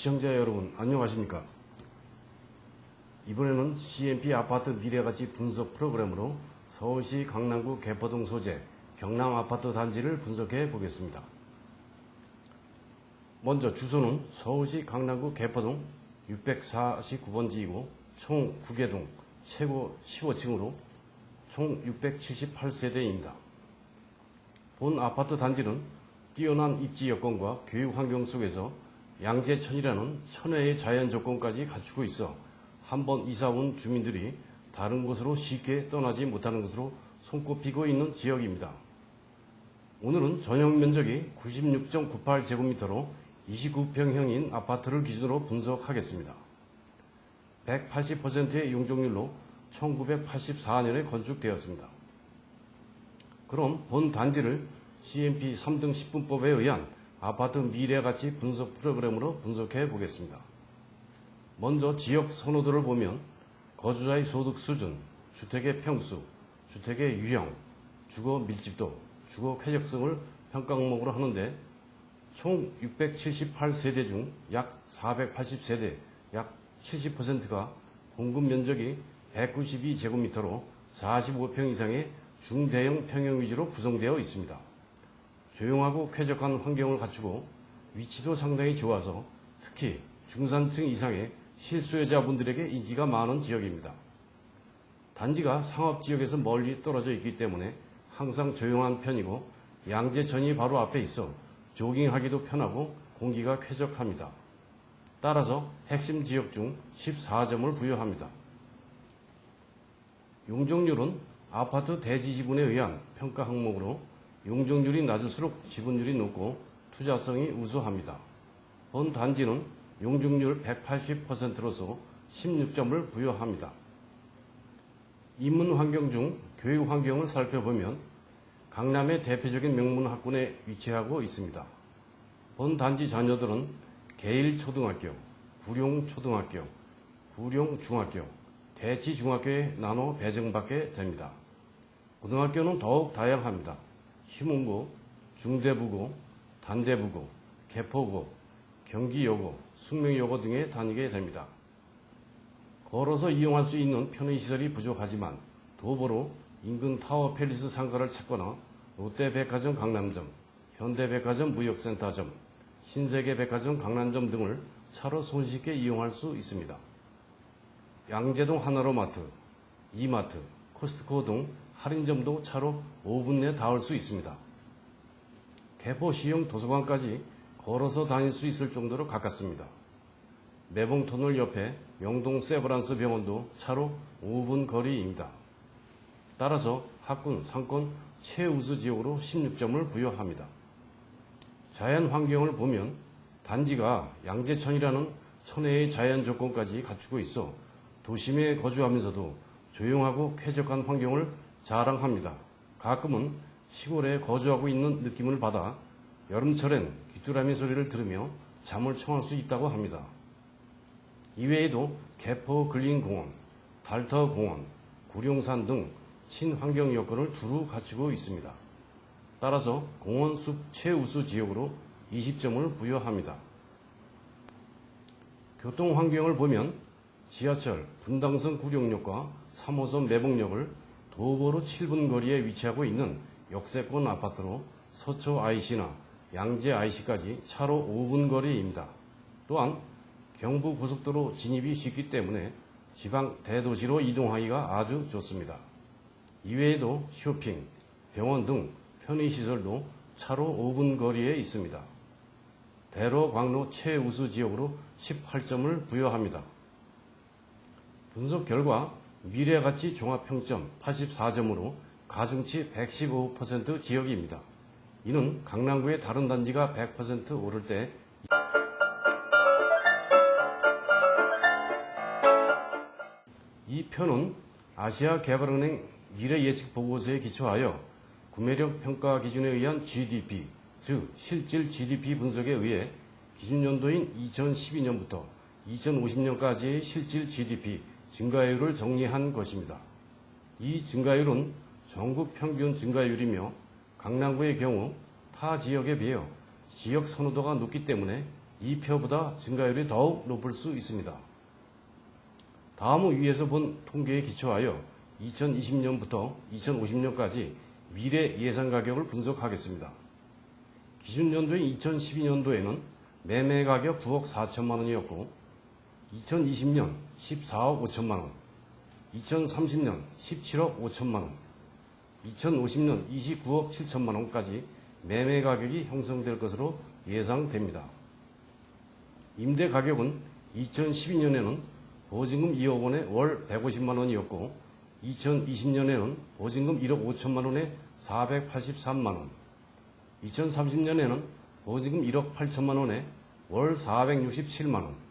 시청자 여러분 안녕하십니까 이번에는 CMP 아파트 미래가치 분석 프로그램으로 서울시 강남구 개포동 소재 경남 아파트 단지를 분석해 보겠습니다. 먼저 주소는 서울시 강남구 개포동 649번지이고 총 9개동 최고 15층으로 총 678세대입니다. 본 아파트 단지는 뛰어난 입지 여건과 교육 환경 속에서 양재천이라는 천혜의 자연 조건까지 갖추고 있어 한번 이사 온 주민들이 다른 곳으로 쉽게 떠나지 못하는 것으로 손꼽히고 있는 지역입니다. 오늘은 전용 면적이 96.98제곱미터로 29평형인 아파트를 기준으로 분석하겠습니다. 180%의 용적률로 1984년에 건축되었습니다. 그럼 본 단지를 CMP 3등 10분법에 의한 아파트 미래 가치 분석 프로그램으로 분석해 보겠습니다. 먼저 지역 선호도를 보면 거주자의 소득 수준, 주택의 평수, 주택의 유형, 주거 밀집도, 주거 쾌적성을 평가 항목으로 하는데 총 678세대 중 약 480세대, 약 70%가 공급 면적이 192제곱미터로 45평 이상의 중대형 평형 위주로 구성되어 있습니다. 조용하고 쾌적한 환경을 갖추고 위치도 상당히 좋아서 특히 중산층 이상의 실수요자분들에게 인기가 많은 지역입니다. 단지가 상업지역에서 멀리 떨어져 있기 때문에 항상 조용한 편이고 양재천이 바로 앞에 있어 조깅하기도 편하고 공기가 쾌적합니다. 따라서 핵심 지역 중 14점을 부여합니다. 용적률은 아파트 대지 지분에 의한 평가 항목으로 용적률이 낮을수록 지분율이 높고 투자성이 우수합니다. 본 단지는 용적률 180%로서 16점을 부여합니다. 인문 환경 중 교육 환경을 살펴보면 강남의 대표적인 명문 학군에 위치하고 있습니다. 본 단지 자녀들은 계일초등학교, 구룡초등학교, 구룡중학교, 대치중학교에 나눠 배정받게 됩니다. 고등학교는 더욱 다양합니다. 시문고, 중대부고, 단대부고, 개포고, 경기여고, 숙명여고 등에 다니게 됩니다. 걸어서 이용할 수 있는 편의시설이 부족하지만 도보로 인근 타워 팰리스 상가를 찾거나 롯데백화점 강남점, 현대백화점 무역센터점, 신세계백화점 강남점 등을 차로 손쉽게 이용할 수 있습니다. 양재동 하나로마트, 이마트, 코스트코 등 할인점도 차로 5분 내에 닿을 수 있습니다. 개포시형 도서관까지 걸어서 다닐 수 있을 정도로 가깝습니다. 매봉터널 옆에 명동 세브란스 병원도 차로 5분 거리입니다. 따라서 학군, 상권 최우수 지역으로 16점을 부여합니다. 자연 환경을 보면 단지가 양재천이라는 천혜의 자연 조건까지 갖추고 있어 도심에 거주하면서도 조용하고 쾌적한 환경을 자랑합니다. 가끔은 시골에 거주하고 있는 느낌을 받아 여름철엔 귀뚜라미 소리를 들으며 잠을 청할 수 있다고 합니다. 이외에도 개포 근린공원, 달터공원, 구룡산 등 친환경 여건을 두루 갖추고 있습니다. 따라서 공원 숲 최우수 지역으로 20점을 부여합니다. 교통 환경을 보면 지하철 분당선 구룡역과 3호선 매봉역을 도보로 7분 거리에 위치하고 있는 역세권 아파트로 서초 IC나 양재 IC까지 차로 5분 거리입니다. 또한 경부 고속도로 진입이 쉽기 때문에 지방 대도시로 이동하기가 아주 좋습니다. 이외에도 쇼핑, 병원 등 편의시설도 차로 5분 거리에 있습니다. 대로 광로 최우수 지역으로 18점을 부여합니다. 분석 결과 미래가치 종합평점 84점으로 가중치 115% 지역입니다. 이는 강남구의 다른 단지가 100% 오를 때이 표는 아시아개발은행 미래예측 보고서에 기초하여 구매력 평가 기준에 의한 GDP, 즉 실질 GDP 분석에 의해 기준 연도인 2012년부터 2050년까지의 실질 GDP 증가율을 정리한 것입니다. 이 증가율은 전국 평균 증가율이며 강남구의 경우 타 지역에 비해 지역 선호도가 높기 때문에 이 표보다 증가율이 더욱 높을 수 있습니다. 다음은 위에서 본 통계에 기초하여 2020년부터 2050년까지 미래 예상 가격을 분석하겠습니다. 기준 연도인 2012년도에는 매매 가격 9억 4천만 원이었고 2020년 14억 5천만 원, 2030년 17억 5천만 원, 2050년 29억 7천만 원까지 매매 가격이 형성될 것으로 예상됩니다. 임대 가격은 2012년에는 보증금 2억 원에 월 150만 원이었고 2020년에는 보증금 1억 5천만 원에 483만 원, 2030년에는 보증금 1억 8천만 원에 월 467만 원,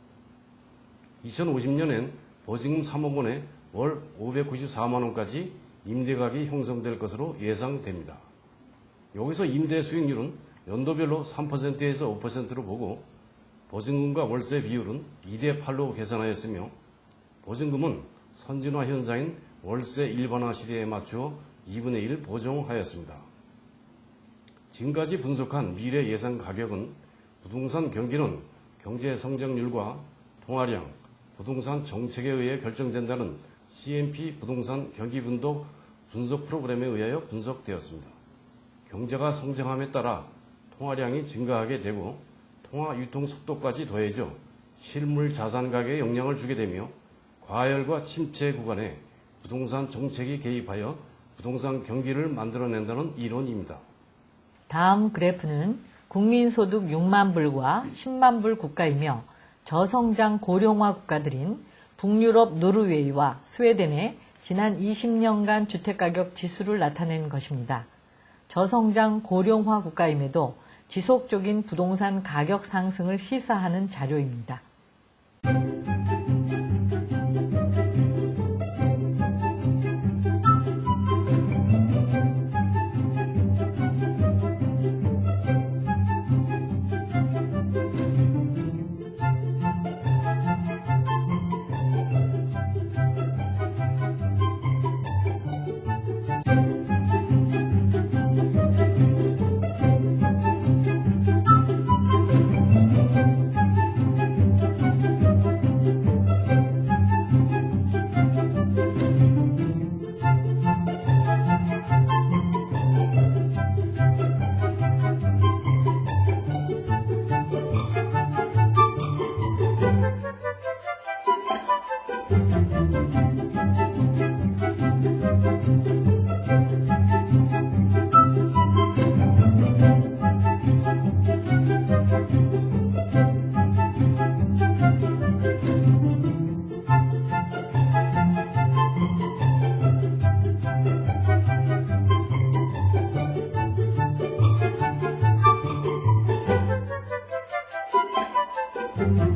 2050년엔 보증금 3억 원에 월 594만 원까지 임대가격이 형성될 것으로 예상됩니다. 여기서 임대 수익률은 연도별로 3%에서 5%로 보고 보증금과 월세 비율은 2대 8로 계산하였으며 보증금은 선진화 현상인 월세 일반화 시대에 맞추어 2분의 1 보정하였습니다. 지금까지 분석한 미래 예상 가격은 부동산 경기는 경제 성장률과 통화량, 부동산 정책에 의해 결정된다는 CMP 부동산 경기 분석 분석 프로그램에 의하여 분석되었습니다. 경제가 성장함에 따라 통화량이 증가하게 되고 통화 유통 속도까지 더해져 실물 자산 가격에 영향을 주게 되며 과열과 침체 구간에 부동산 정책이 개입하여 부동산 경기를 만들어낸다는 이론입니다. 다음 그래프는 국민소득 6만 불과 10만 불 국가이며 저성장 고령화 국가들인 북유럽 노르웨이와 스웨덴의 지난 20년간 주택가격 지수를 나타낸 것입니다. 저성장 고령화 국가임에도 지속적인 부동산 가격 상승을 시사하는 자료입니다. Thank you.